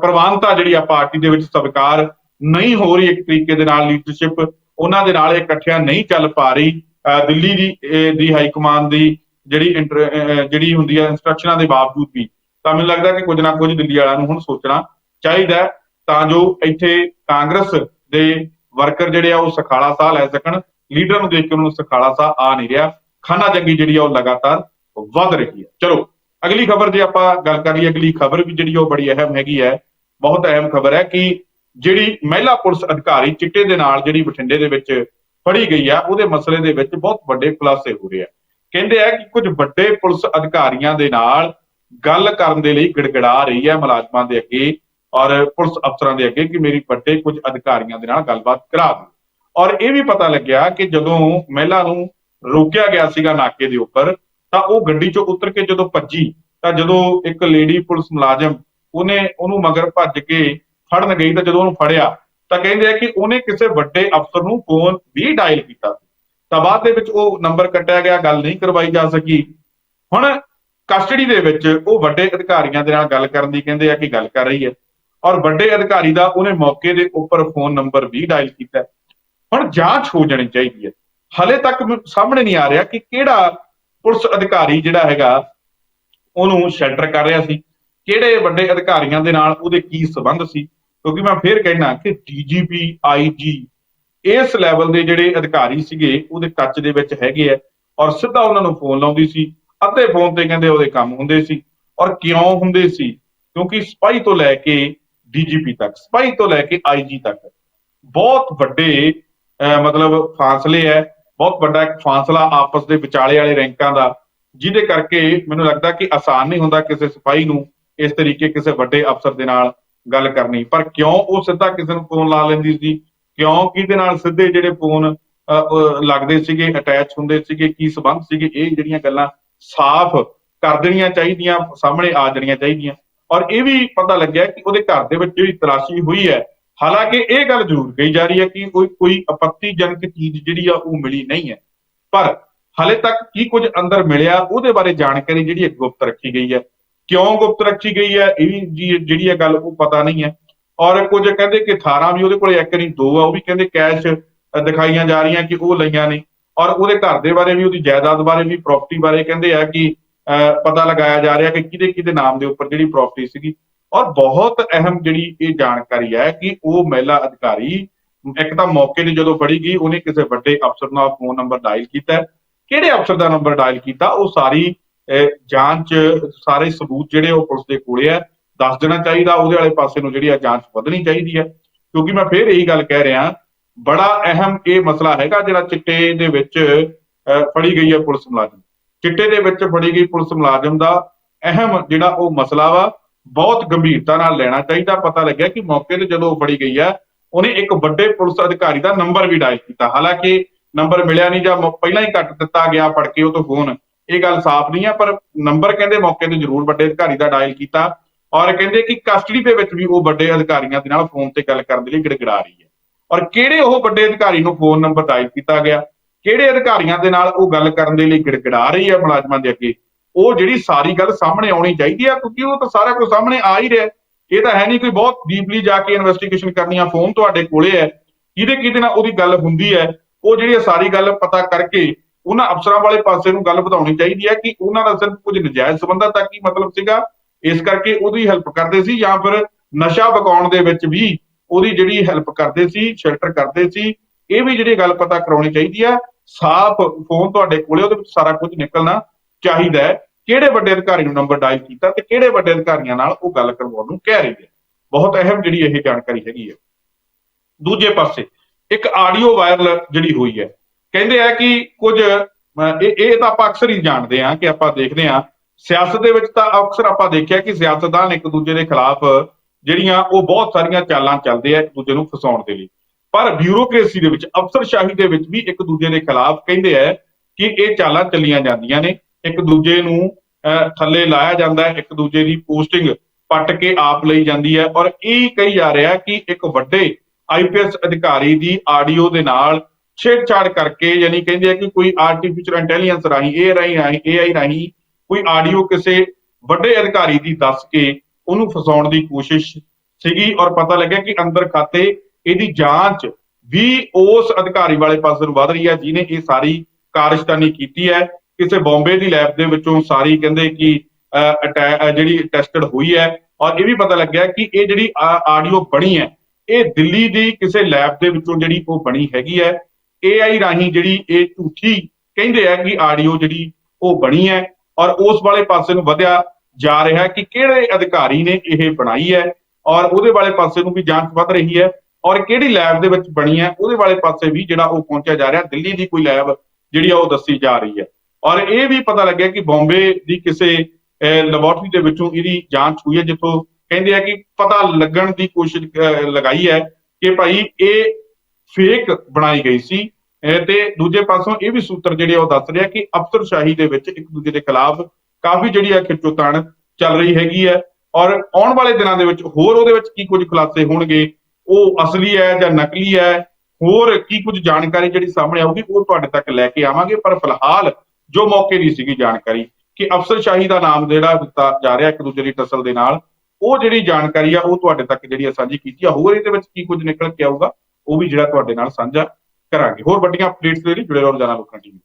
ਪ੍ਰਵਾਨਤਾ ਜਿਹੜੀ ਆ ਪਾਰਟੀ ਦੇ ਵਿੱਚ ਸਵੀਕਾਰ ਨਹੀਂ ਹੋ ਰਹੀ ਇੱਕ ਤਰੀਕੇ ਦੇ ਨਾਲ ਲੀਡਰਸ਼ਿਪ, ਉਹਨਾਂ ਦੇ ਨਾਲ ਇਕੱਠਿਆਂ ਨਹੀਂ ਚੱਲ ਪਾ ਰਹੀ। ਦਿੱਲੀ ਦੀ, ਇਹ, ਦੀ ਹਾਈ ਕਮਾਂਡ ਦੀ ਜਿਹੜੀ ਇੰਟਰ- ਜਿਹੜੀ ਹੁੰਦੀ ਹੈ ਇਨਸਟਰਕਸ਼ਨਾਂ ਦੇ ਬਾਵਜੂਦ ਵੀ, ਤਾਂ ਮੈਨੂੰ ਲੱਗਦਾ ਕਿ ਕੁਝ ਨਾ ਕੁਝ ਦਿੱਲੀ ਵਾਲਿਆਂ ਨੂੰ ਹੁਣ ਸੋਚਣਾ ਚਾਹੀਦਾ ਤਾਂ ਜੋ ਇੱਥੇ ਕਾਂਗਰਸ ਦੇ ਵਰਕਰ ਜਿਹੜੇ ਆ ਉਹ ਸਖਾਲਾ ਸਾਹ ਲੈ ਸਕਣ ਲੀਡਰ ਨੂੰ ਦੇਖ ਕੇ ਉਹਨਾਂ ਨੂੰ ਸਖਾਲਾ ਸਾਹ ਆ ਨਹੀਂ ਰਿਹਾ, ਖਾਨਾ ਜੰਗੀ ਜਿਹੜੀ ਆ ਉਹ ਲਗਾਤਾਰ ਵੱਧ ਰਹੀ ਹੈ। ਚਲੋ, ਅਗਲੀ ਖਬਰ ਜੇ ਆਪਾਂ ਗੱਲ ਕਰ ਕਰੀਏ ਅਗਲੀ ਖਬਰ ਵੀ ਜਿਹੜੀ ਉਹ ਬੜੀ ਅਹਿਮ ਹੈਗੀ ਹੈ, ਬਹੁਤ ਅਹਿਮ ਖਬਰ ਹੈ ਕਿ ਜਿਹੜੀ ਮਹਿਲਾ ਪੁਲਿਸ ਅਧਿਕਾਰੀ ਚਿੱਟੇ ਦੇ ਨਾਲ ਜਿਹੜੀ ਬਠਿੰਡੇ ਦੇ ਵਿੱਚ ਫੜੀ ਗਈ ਆ, ਉਹਦੇ ਮਸਲੇ ਦੇ ਵਿੱਚ ਬਹੁਤ ਵੱਡੇ ਖੁਲਾਸੇ ਹੋ ਰਹੇ ਆ। ਕਹਿੰਦੇ ਆ ਕਿ ਕੁਝ ਵੱਡੇ ਪੁਲਿਸ ਅਧਿਕਾਰੀਆਂ ਦੇ ਨਾਲ ਗੱਲ ਕਰਨ ਦੇ ਲਈ ਗਿੜਗੜਾ ਰਹੀ ਹੈ ਮੁਲਾਜ਼ਮਾਂ ਦੇ ਅੱਗੇ। ਔਰ ਪੁਲਿਸ ਅਫਸਰਾਂ ਦੇ ਅੱਗੇ ਕਿ ਮੇਰੀ ਵੱਡੇ ਕੁਝ ਅਧਿਕਾਰੀਆਂ ਦੇ ਨਾਲ ਗੱਲਬਾਤ ਕਰਾ ਦਿਓ ਔਰ ਇਹ ਵੀ ਪਤਾ ਲੱਗਿਆ ਕਿ ਜਦੋਂ ਮਹਿਲਾ ਨੂੰ ਰੋਕਿਆ ਗਿਆ ਸੀਗਾ ਨਾਕੇ ਦੇ ਉੱਪਰ, ਤਾਂ ਉਹ ਗੱਡੀ ਚੋਂ ਉਤਰ ਕੇ ਜਦੋਂ ਭੱਜੀ, ਤਾਂ ਜਦੋਂ ਇੱਕ ਲੇਡੀ ਪੁਲਿਸ ਮੁਲਾਜ਼ਮ ਉਹਨੇ ਉਹਨੂੰ ਮਗਰ ਭੱਜ ਕੇ ਫੜਨ ਗਈ, ਤਾਂ ਜਦੋਂ ਉਹਨੂੰ ਫੜਿਆ, ਤਾਂ ਕਹਿੰਦੇ ਆ ਕਿ ਉਹਨੇ ਕਿਸੇ ਵੱਡੇ ਅਫਸਰ ਨੂੰ ਫੋਨ ਵੀ ਡਾਇਲ ਕੀਤਾ ਸੀ। ਤਾਂ ਬਾਅਦ ਦੇ ਵਿੱਚ ਉਹ ਨੰਬਰ ਕੱਟਿਆ ਗਿਆ, ਗੱਲ ਨਹੀਂ ਕਰਵਾਈ ਜਾ ਸਕੀ। ਹੁਣ ਕਸਟਡੀ ਦੇ ਵਿੱਚ ਉਹ ਵੱਡੇ ਅਧਿਕਾਰੀਆਂ ਦੇ ਨਾਲ ਗੱਲ ਕਰਨ ਦੀ ਕਹਿੰਦੇ ਆ ਕਿ ਗੱਲ ਕਰ ਰਹੀ ਹੈ। ਔਰ ਵੱਡੇ ਅਧਿਕਾਰੀ ਦਾ ਉਹਨੇ ਮੌਕੇ ਦੇ ਉੱਪਰ ਫੋਨ ਨੰਬਰ ਵੀ ਡਾਇਲ ਕੀਤਾ। ਹੁਣ ਜਾਂਚ ਹੋ ਜਾਣੀ ਚਾਹੀਦੀ ਹੈ। ਹਲੇ ਤੱਕ ਸਾਹਮਣੇ ਨਹੀਂ ਆ ਰਿਹਾ ਕਿ ਕਿਹੜਾ ਪੁਲਿਸ ਅਧਿਕਾਰੀ ਜਿਹੜਾ ਹੈਗਾ, ਉਹਨੂੰ ਸ਼ੈਲਟਰ ਕਰ ਰਿਹਾ ਸੀ। ਕਿਹੜੇ ਵੱਡੇ ਅਧਿਕਾਰੀਆਂ ਦੇ ਨਾਲ ਉਹਦੇ ਕੀ ਸਬੰਧ ਸੀ? ਕਿਉਂਕਿ ਮੈਂ ਫੇਰ ਕਹਿਣਾ ਕਿ ਡੀਜੀਪੀ ਆਈਜੀ ਇਸ ਲੈਵਲ ਦੇ ਜਿਹੜੇ ਅਧਿਕਾਰੀ ਸੀਗੇ, ਉਹਦੇ ਟੱਚ ਦੇ ਵਿੱਚ ਹੈਗੇ ਆ ਔਰ ਸਿੱਧਾ ਉਹਨਾਂ ਨੂੰ ਫੋਨ ਲਾਉਂਦੀ ਸੀ। ਅੱਧੇ ਫੋਨ ਤੇ ਕਹਿੰਦੇ ਉਹਦੇ ਕੰਮ ਹੁੰਦੇ ਸੀ ਔਰ ਕਿਉਂ ਹੁੰਦੇ ਸੀ? ਕਿਉਂਕਿ ਸਪਾਈ ਤੋਂ ਲੈ ਕੇ ਡੀਜੀਪੀ ਤੱਕ ਸਪਾਈ ਤੋਂ ਲੈ ਕੇ ਆਈਜੀ ਤੱਕ। ਬਹੁਤ ਵੱਡੇ ਮਤਲਬ ਫਾਸਲੇ ਹੈ, ਬਹੁਤ ਵੱਡਾ ਇੱਕ ਫਾਸਲਾ ਆਪਸ ਦੇ ਵਿਚਾਲੇ ਵਾਲੇ ਰੈਂਕਾਂ ਦਾ, ਜਿਹਦੇ ਕਰਕੇ ਮੈਨੂੰ ਲੱਗਦਾ ਕਿ ਆਸਾਨ ਨਹੀਂ ਹੁੰਦਾ ਕਿਸੇ ਸਿਪਾਹੀ ਨੂੰ ਇਸ ਤਰੀਕੇ ਕਿਸੇ ਵੱਡੇ ਅਫਸਰ ਦੇ ਨਾਲ ਗੱਲ ਕਰਨੀ। ਪਰ ਕਿਉਂ ਉਹ ਸਿੱਧਾ ਕਿਸੇ ਨੂੰ ਫੋਨ ਲਾ ਲੈਂਦੀ ਸੀ? ਕਿਉਂ? ਕਿਹਦੇ ਨਾਲ ਸਿੱਧੇ ਜਿਹੜੇ ਫੋਨ ਲੱਗਦੇ ਸੀਗੇ ਅਟੈਚ ਹੁੰਦੇ ਸੀਗੇ, ਕੀ ਸਬੰਧ ਸੀਗੇ? ਇਹ ਜਿਹੜੀਆਂ ਗੱਲਾਂ ਸਾਫ਼ ਕਰ ਦੇਣੀਆਂ ਚਾਹੀਦੀਆਂ, ਸਾਹਮਣੇ ਆ ਜਾਣੀਆਂ ਚਾਹੀਦੀਆਂ। ਔਰ ਇਹ ਵੀ ਪਤਾ ਲੱਗਿਆ ਕਿ ਉਹਦੇ ਘਰ ਦੇ ਵਿੱਚ ਜਿਹੜੀ ਤਲਾਸ਼ੀ ਹੋਈ ਹੈ, ਹਾਲਾਂਕਿ ਇਹ ਗੱਲ ਜ਼ਰੂਰ ਕਹੀ ਜਾ ਰਹੀ ਹੈ ਕਿ ਕੋਈ ਕੋਈ ਆਪੱਤੀਜਨਕ ਚੀਜ਼ ਜਿਹੜੀ ਆ ਉਹ ਮਿਲੀ ਨਹੀਂ ਹੈ। ਪਰ ਹਾਲੇ ਤੱਕ ਕੀ ਕੁਝ ਅੰਦਰ ਮਿਲਿਆ ਉਹਦੇ ਬਾਰੇ ਜਾਣਕਾਰੀ ਜਿਹੜੀ ਹੈ ਗੁਪਤ ਰੱਖੀ ਗਈ ਹੈ। ਕਿਉਂ ਗੁਪਤ ਰੱਖੀ ਗਈ ਹੈ, ਇਹ ਵੀ ਜਿਹੜੀ ਹੈ ਗੱਲ ਉਹ ਪਤਾ ਨਹੀਂ ਹੈ। ਔਰ ਕੁਝ ਕਹਿੰਦੇ ਕਿ 18 ਵੀ ਉਹਦੇ ਕੋਲ ਇੱਕ ਨਹੀਂ, ਦੋ ਆ, ਉਹ ਵੀ ਕਹਿੰਦੇ ਕੈਸ਼ ਦਿਖਾਈਆਂ ਜਾ ਰਹੀਆਂ ਕਿ ਉਹ ਲਈਆਂ ਨੇ ਔਰ ਉਹਦੇ ਘਰ ਦੇ ਬਾਰੇ ਵੀ, ਉਹਦੀ ਜਾਇਦਾਦ ਬਾਰੇ ਵੀ ਪ੍ਰਾਪਰਟੀ ਬਾਰੇ ਕਹਿੰਦੇ ਆ ਕਿ ਪਤਾ ਲਗਾਇਆ ਜਾ ਰਿਹਾ ਕਿ ਕਿਹਦੇ ਕਿਹਦੇ ਨਾਮ ਦੇ ਉੱਪਰ ਜਿਹੜੀ ਪ੍ਰਾਪਰਟੀ ਸੀਗੀ। ਔਰ ਬਹੁਤ ਅਹਿਮ ਜਿਹੜੀ ਇਹ ਜਾਣਕਾਰੀ ਹੈ ਕਿ ਉਹ ਮਹਿਲਾ ਅਧਿਕਾਰੀ ਇੱਕ ਤਾਂ ਮੌਕੇ ਤੇ ਜਦੋਂ ਫੜੀ ਗਈ ਉਹਨੇ ਕਿਸੇ ਵੱਡੇ ਅਫਸਰ ਨਾਲ ਫੋਨ ਨੰਬਰ ਡਾਇਲ ਕੀਤਾ। ਕਿਹੜੇ ਅਫਸਰ ਦਾ ਨੰਬਰ ਡਾਇਲ ਕੀਤਾ? ਉਹ ਸਾਰੀ ਅਹ, ਜਾਂਚ ਸਾਰੇ ਸਬੂਤ ਜਿਹੜੇ ਉਹ ਪੁਲਿਸ ਦੇ ਕੋਲੇ ਹੈ ਦੱਸ ਦੇਣਾ ਚਾਹੀਦਾ। ਉਹਦੇ ਵਾਲੇ ਪਾਸੇ ਨੂੰ ਜਿਹੜੀ ਆ ਜਾਂਚ ਵਧਣੀ ਚਾਹੀਦੀ ਹੈ। ਕਿਉਂਕਿ ਮੈਂ ਫੇਰ ਇਹੀ ਗੱਲ ਕਹਿ ਰਿਹਾ ਬੜਾ ਅਹਿਮ ਇਹ ਮਸਲਾ ਹੈਗਾ ਜਿਹੜਾ ਚਿੱਟੇ ਦੇ ਵਿੱਚ ਅਹ, ਫੜੀ ਗਈ ਹੈ ਪੁਲਿਸ ਮੁਲਾਜ਼ਮ। ਚਿੱਟੇ ਦੇ ਵਿੱਚ ਫੜੀ ਗਈ ਪੁਲਿਸ ਮੁਲਾਜ਼ਮ ਦਾ ਅਹਿਮ ਜਿਹੜਾ ਉਹ ਮਸਲਾ ਵਾ, ਬਹੁਤ ਗੰਭੀਰਤਾ ਨਾਲ ਲੈਣਾ ਚਾਹੀਦਾ। ਪਤਾ ਲੱਗਿਆ ਕਿ ਮੌਕੇ ਤੇ ਜਦੋਂ ਉਹ ਫੜੀ ਗਈ ਹੈ, ਉਹਨੇ ਇੱਕ ਵੱਡੇ ਪੁਲਿਸ ਅਧਿਕਾਰੀ ਦਾ ਨੰਬਰ ਵੀ ਡਾਇਲ ਕੀਤਾ। ਹਾਲਾਂਕਿ ਨੰਬਰ ਮਿਲਿਆ ਨਹੀਂ ਜਾਂ ਪਹਿਲਾਂ ਹੀ ਕੱਟ ਦਿੱਤਾ ਗਿਆ ਫੜ ਕੇ ਉਹ ਤੋਂ ਫੋਨ। ਇਹ ਗੱਲ ਸਾਫ਼ ਨਹੀਂ ਹੈ, ਪਰ ਨੰਬਰ ਕਹਿੰਦੇ ਮੌਕੇ ਤੇ ਜ਼ਰੂਰ ਵੱਡੇ ਅਧਿਕਾਰੀ ਦਾ ਡਾਇਲ ਕੀਤਾ ਔਰ ਕਹਿੰਦੇ ਕਿ ਕਸਟਡੀ ਦੇ ਵਿੱਚ ਵੀ ਉਹ ਵੱਡੇ ਅਧਿਕਾਰੀਆਂ ਦੇ ਨਾਲ ਫੋਨ ਤੇ ਗੱਲ ਕਰਨ ਦੇ ਲਈ ਗੜਗੜਾ ਰਹੀ ਹੈ। ਔਰ ਕਿਹੜੇ ਉਹ ਵੱਡੇ ਅਧਿਕਾਰੀ ਨੂੰ ਫੋਨ ਨੰਬਰ ਡਾਇਲ ਕੀਤਾ ਗਿਆ? ਕਿਹੜੇ ਅਧਿਕਾਰੀਆਂ ਦੇ ਨਾਲ ਉਹ ਗੱਲ ਕਰਨ ਦੇ ਲਈ ਗਿੜਗਿੜਾ ਰਹੀ ਹੈ ਮੁਲਾਜ਼ਮਾਂ ਦੇ ਅੱਗੇ? ਉਹ ਜਿਹੜੀ ਸਾਰੀ ਗੱਲ ਸਾਹਮਣੇ ਆਉਣੀ ਚਾਹੀਦੀ ਹੈ ਕਿਉਂਕਿ ਉਹ ਤਾਂ ਸਾਰਾ ਕੁਝ ਸਾਹਮਣੇ ਆ ਹੀ ਰਿਹਾ। ਇਹ ਤਾਂ ਹੈ ਨਹੀਂ ਕੋਈ ਬਹੁਤ ਡੀਪਲੀ ਜਾ ਕੇ ਇਨਵੈਸਟੀਗੇਸ਼ਨ ਕਰਨੀ ਆ ਫੋਨ ਤੁਹਾਡੇ ਕੋਲੇ ਹੈ। ਕਿਹਦੇ ਕਿਹਦੇ ਨਾਲ ਉਹਦੀ ਗੱਲ ਹੁੰਦੀ ਹੈ? ਉਹ ਜਿਹੜੀ ਇਹ ਸਾਰੀ ਗੱਲ ਪਤਾ ਕਰਕੇ ਉਹਨਾਂ ਅਫਸਰਾਂ ਵਾਲੇ ਪਾਸੇ ਨੂੰ ਗੱਲ ਵਧਾਉਣੀ ਚਾਹੀਦੀ ਹੈ ਕਿ ਉਹਨਾਂ ਦਾ ਸਿਰਫ ਕੁਝ ਨਜਾਇਜ਼ ਸਬੰਧਾਂ ਤੱਕ ਹੀ ਮਤਲਬ ਸੀਗਾ। ਇਸ ਕਰਕੇ ਉਹਦੀ ਹੈਲਪ ਕਰਦੇ ਸੀ ਜਾਂ ਫਿਰ ਨਸ਼ਾ ਬਕਾਉਣ ਦੇ ਵਿੱਚ ਵੀ ਉਹਦੀ ਜਿਹੜੀ ਹੈਲਪ ਕਰਦੇ ਸੀ ਸ਼ੈਲਟਰ ਕਰਦੇ ਸੀ, ਇਹ ਵੀ ਜਿਹੜੀ ਗੱਲ ਪਤਾ ਕਰਾਉਣੀ ਚਾਹੀਦੀ ਹੈ। ਸਾਫ਼ ਫੋਨ ਤੁਹਾਡੇ ਕੋਲੇ, ਉਹਦੇ ਵਿੱਚ ਸਾਰਾ ਕੁਝ ਨਿਕਲਣਾ ਚਾਹੀਦਾ ਹੈ। ਕਿਹੜੇ ਵੱਡੇ ਅਧਿਕਾਰੀ ਨੂੰ ਨੰਬਰ ਡਾਇਲ ਕੀਤਾ ਤੇ ਕਿਹੜੇ ਵੱਡੇ ਅਧਿਕਾਰੀਆਂ ਨਾਲ ਉਹ ਗੱਲ ਕਰਵਾਉਣ ਨੂੰ ਕਹਿ ਰਹੀ ਹੈ ਬਹੁਤ ਅਹਿਮ ਜਿਹੜੀ ਇਹ ਜਾਣਕਾਰੀ ਹੈਗੀ ਹੈ। ਦੂਜੇ ਪਾਸੇ, ਇੱਕ ਆਡੀਓ ਵਾਇਰਲ ਜਿਹੜੀ ਹੋਈ ਹੈ, ਕਹਿੰਦੇ ਆ ਕਿ ਕੁਝ ਇਹ ਇਹ ਤਾਂ ਆਪਾਂ ਅਕਸਰ ਹੀ ਜਾਣਦੇ ਆ ਕਿ ਆਪਾਂ ਦੇਖਦੇ ਆ ਸਿਆਸਤ ਦੇ ਵਿੱਚ ਤਾਂ ਅਕਸਰ ਆਪਾਂ ਦੇਖਿਆ ਕਿ ਸਿਆਸਤਦਾਨ ਇੱਕ ਦੂਜੇ ਦੇ ਖਿਲਾਫ ਜਿਹੜੀਆਂ ਉਹ ਬਹੁਤ ਸਾਰੀਆਂ ਚਾਲਾਂ ਚੱਲਦੇ ਆ ਇੱਕ ਦੂਜੇ ਨੂੰ ਫਸਾਉਣ ਦੇ ਲਈ। ਪਰ ਬਿਊਰੋਕ੍ਰੇਸੀ ਦੇ ਵਿੱਚ, ਅਫਸਰਸ਼ਾਹੀ ਦੇ ਵਿੱਚ ਵੀ ਇੱਕ ਦੂਜੇ ਦੇ ਖਿਲਾਫ ਕਹਿੰਦੇ ਆ ਕਿ ਇਹ ਚਾਲਾਂ ਚੱਲੀਆਂ ਜਾਂਦੀਆਂ ਨੇ। ਇੱਕ ਦੂਜੇ ਨੂੰ ਥੱਲੇ ਲਾਇਆ ਜਾਂਦਾ ਹੈ, ਇੱਕ ਦੂਜੇ ਦੀ ਪੋਸਟਿੰਗ ਪੱਟ ਕੇ ਆਪ ਲਈ ਜਾਂਦੀ ਹੈ। ਔਰ ਇਹ ਕਹੀ ਜਾ ਰਿਹਾ ਕਿ ਇੱਕ ਵੱਡੇ ਆਈਪੀਐਸ ਅਧਿਕਾਰੀ ਦੀ ਆਡੀਓ ਦੇ ਨਾਲ ਛੇੜਛਾੜ ਕਰਕੇ, ਯਾਨੀ ਕਹਿੰਦੇ ਆ ਕਿ ਕੋਈ ਆਰਟੀਫੀਸ਼ੀਅਲ ਇੰਟੈਲੀਜੈਂਸ ਰਾਹੀਂ ਇਹ ਰਾਹੀਂ ਰਾਹੀਂ AI ਰਾਹੀਂ ਕੋਈ ਆਡੀਓ ਕਿਸੇ ਵੱਡੇ ਅਧਿਕਾਰੀ ਦੀ ਦੱਸ ਕੇ ਉਹਨੂੰ ਫਸਾਉਣ ਦੀ ਕੋਸ਼ਿਸ਼ ਸੀਗੀ। ਔਰ ਪਤਾ ਲੱਗਿਆ ਕਿ ਅੰਦਰ ਖਾਤੇ ਇਹਦੀ ਜਾਂਚ ਵੀ ਉਸ ਅਧਿਕਾਰੀ ਵਾਲੇ ਪਾਸੇ ਨੂੰ ਵੱਧ ਰਹੀ ਹੈ ਜਿਨੇ ਇਹ ਸਾਰੀ ਕਾਰਜਤਾਨੀ ਕੀਤੀ ਹੈ। ਕਿਸੇ ਬੰਬੇ ਦੀ ਲੈਬ ਦੇ ਵਿੱਚੋਂ ਸਾਰੀ ਕਹਿੰਦੇ ਕਿ ਅਹ, ਅਟੈ- ਜਿਹੜੀ ਟੈਸਟਡ ਹੋਈ ਹੈ ਔਰ ਇਹ ਵੀ ਪਤਾ ਲੱਗਿਆ ਕਿ ਇਹ ਜਿਹੜੀ ਆਡੀਓ ਬਣੀ ਹੈ ਇਹ ਦਿੱਲੀ ਦੀ ਕਿਸੇ ਲੈਬ ਦੇ ਵਿੱਚੋਂ ਜਿਹੜੀ ਉਹ ਬਣੀ ਹੈਗੀ ਹੈ। AI ਰਾਹੀਂ ਜਿਹੜੀ ਇਹ ਝੂਠੀ ਕਹਿੰਦੇ ਆ ਕਿ ਆਡੀਓ ਜਿਹੜੀ ਉਹ ਬਣੀ ਹੈ ਔਰ ਉਸ ਵਾਲੇ ਪਾਸੇ ਨੂੰ ਵਧਿਆ ਜਾ ਰਿਹਾ ਕਿ ਕਿਹੜੇ ਅਧਿਕਾਰੀ ਨੇ ਇਹ ਬਣਾਈ ਹੈ ਔਰ ਉਹਦੇ ਵਾਲੇ ਪਾਸੇ ਨੂੰ ਵੀ ਜਾਂਚ ਵੱਧ ਰਹੀ ਹੈ। ਔਰ ਕਿਹੜੀ ਲੈਬ ਦੇ ਵਿੱਚ ਬਣੀ ਹੈ, ਉਹਦੇ ਵਾਲੇ ਪਾਸੇ ਵੀ ਜਿਹੜਾ ਉਹ ਪਹੁੰਚਿਆ ਜਾ ਰਿਹਾ, ਦਿੱਲੀ ਦੀ ਕੋਈ ਲੈਬ ਜਿਹੜੀ ਆ ਉਹ ਦੱਸੀ ਜਾ ਰਹੀ ਹੈ। ਔਰ ਇਹ ਵੀ ਪਤਾ ਲੱਗਿਆ ਕਿ ਬੰਬੇ ਦੀ ਕਿਸੇ ਲੈਬੋਰਟਰੀ ਦੇ ਵਿੱਚੋਂ ਇਹਦੀ ਜਾਂਚ ਹੋਈ ਹੈ, ਜਿੱਥੋਂ ਕਹਿੰਦੇ ਆ ਕਿ ਪਤਾ ਲੱਗਣ ਦੀ ਕੋਸ਼ਿਸ਼ ਲਗਾਈ ਹੈ ਕਿ ਭਾਈ ਇਹ ਫੇਕ ਬਣਾਈ ਗਈ ਸੀ। ਤੇ ਦੂਜੇ ਪਾਸੋਂ ਇਹ ਵੀ ਸੂਤਰ ਜਿਹੜੇ ਆ ਉਹ ਦੱਸ ਰਿਹਾ ਕਿ ਅਫਸਰਸ਼ਾਹੀ ਦੇ ਵਿੱਚ ਇੱਕ ਦੂਜੇ ਦੇ ਖਿਲਾਫ ਕਾਫੀ ਜਿਹੜੀ ਆ ਖਿੱਚੋਤਾਣ ਚੱਲ ਰਹੀ ਹੈਗੀ ਹੈ। ਔਰ ਆਉਣ ਵਾਲੇ ਦਿਨਾਂ ਦੇ ਵਿੱਚ ਹੋਰ ਉਹਦੇ ਵਿੱਚ ਕੀ ਕੁਝ ਖੁਲਾਸੇ ਹੋਣਗੇ ਉਹ ਅਸਲੀ ਹੈ ਜਾਂ ਨਕਲੀ ਹੈ, ਹੋਰ ਕੀ ਕੁਝ ਜਾਣਕਾਰੀ ਜਿਹੜੀ ਸਾਹਮਣੇ ਆਊਗੀ, ਉਹ ਤੁਹਾਡੇ ਤੱਕ ਲੈ ਕੇ ਆਵਾਂਗੇ। ਪਰ ਫਿਲਹਾਲ ਜੋ ਮੌਕੇ ਦੀ ਸੀਗੀ ਜਾਣਕਾਰੀ, ਕਿ ਅਫਸਰਸ਼ਾਹੀ ਦਾ ਨਾਮ ਜਿਹੜਾ ਦਿੱਤਾ ਜਾ ਰਿਹਾ ਇੱਕ ਦੂਜੇ ਦੀ ਟਸਲ ਦੇ ਨਾਲ, ਉਹ ਜਿਹੜੀ ਜਾਣਕਾਰੀ ਆ, ਉਹ ਤੁਹਾਡੇ ਤੱਕ ਜਿਹੜੀ ਆ ਸਾਂਝੀ ਕੀਤੀ ਆ। ਹੋਰ ਇਹਦੇ ਵਿੱਚ ਕੀ ਕੁਝ ਨਿਕਲ ਕੇ ਆਊਗਾ, ਉਹ ਵੀ ਜਿਹੜਾ ਤੁਹਾਡੇ ਨਾਲ ਸਾਂਝਾ ਕਰਾਂਗੇ। ਹੋਰ ਵੱਡੀਆਂ ਅਪਡੇਟਸ ਦੇ ਲਈ ਜੁੜੇ ਰਹੋ ਰੋਜ਼ਾਨਾ ਲੋਕਾਂ ਟੀਵੀ